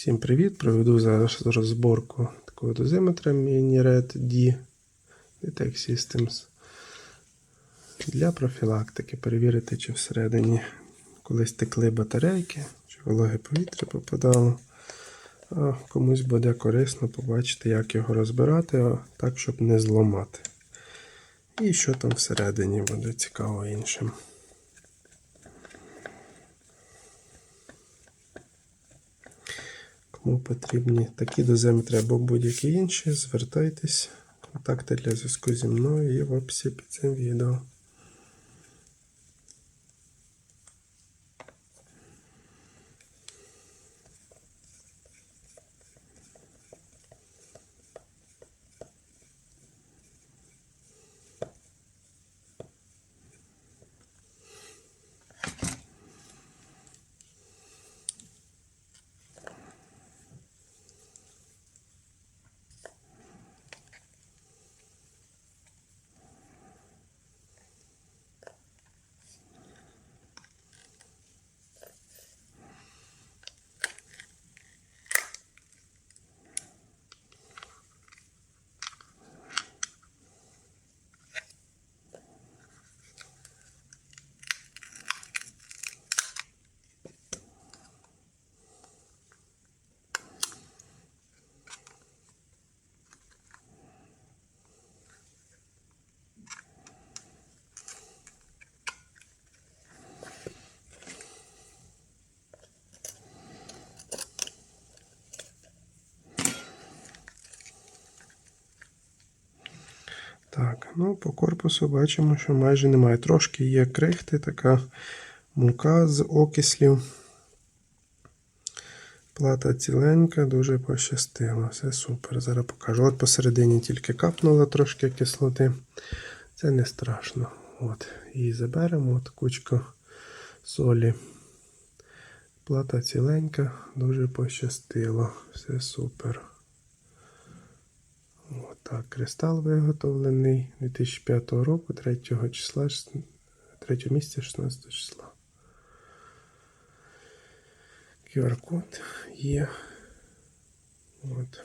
Всім привіт! Проведу зараз розборку такого дозиметра Minired D Detect Systems для профілактики. Перевірити, чи всередині колись текли батарейки, чи вологе повітря попадало. А комусь буде корисно побачити, як його розбирати, так, щоб не зламати. І що там всередині буде цікаво іншим. Кому потрібні такі дозиметри або будь-які інші, звертайтесь. Контакти для зв'язку зі мною є в описі під цим відео. Так, ну по корпусу бачимо, що майже немає. Трошки є крихти, така мука з окислів. Плата ціленька, дуже пощастило. Все супер. Зараз покажу. От посередині тільки капнуло трошки кислоти. Це не страшно. От, Її заберемо, от кучку солі. Плата ціленька, дуже пощастило. Все супер. Отак, кристал виготовлений 2005 року, 3 числа, 3 місяця 16 числа. QR-код є. От.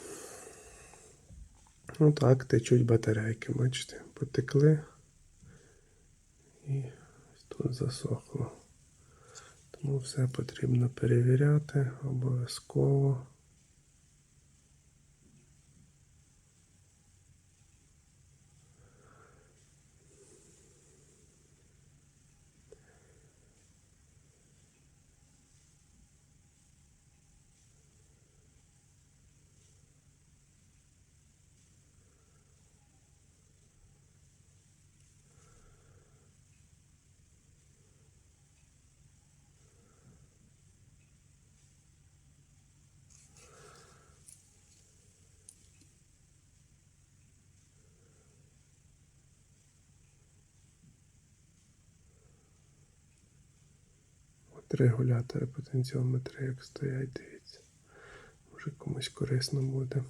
Отак течуть батарейки, бачите, потекли і тут засохло. Тому все потрібно перевіряти обов'язково. От регулятори потенціометри, як стоять, дивіться. Може комусь корисно буде.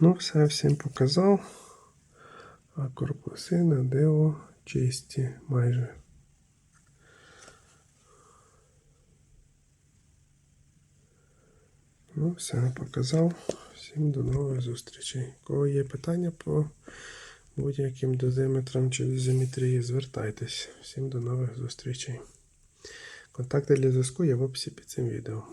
Ну, все всім показав. А корпуси на диво чисті майже. Ну, все показав. Всім до нових зустрічей. Кого є питання по будь-яким дозиметрам чи дозиметрії, звертайтесь. Всім до нових зустрічей. Контакти для зв'язку є в описі під цим відео.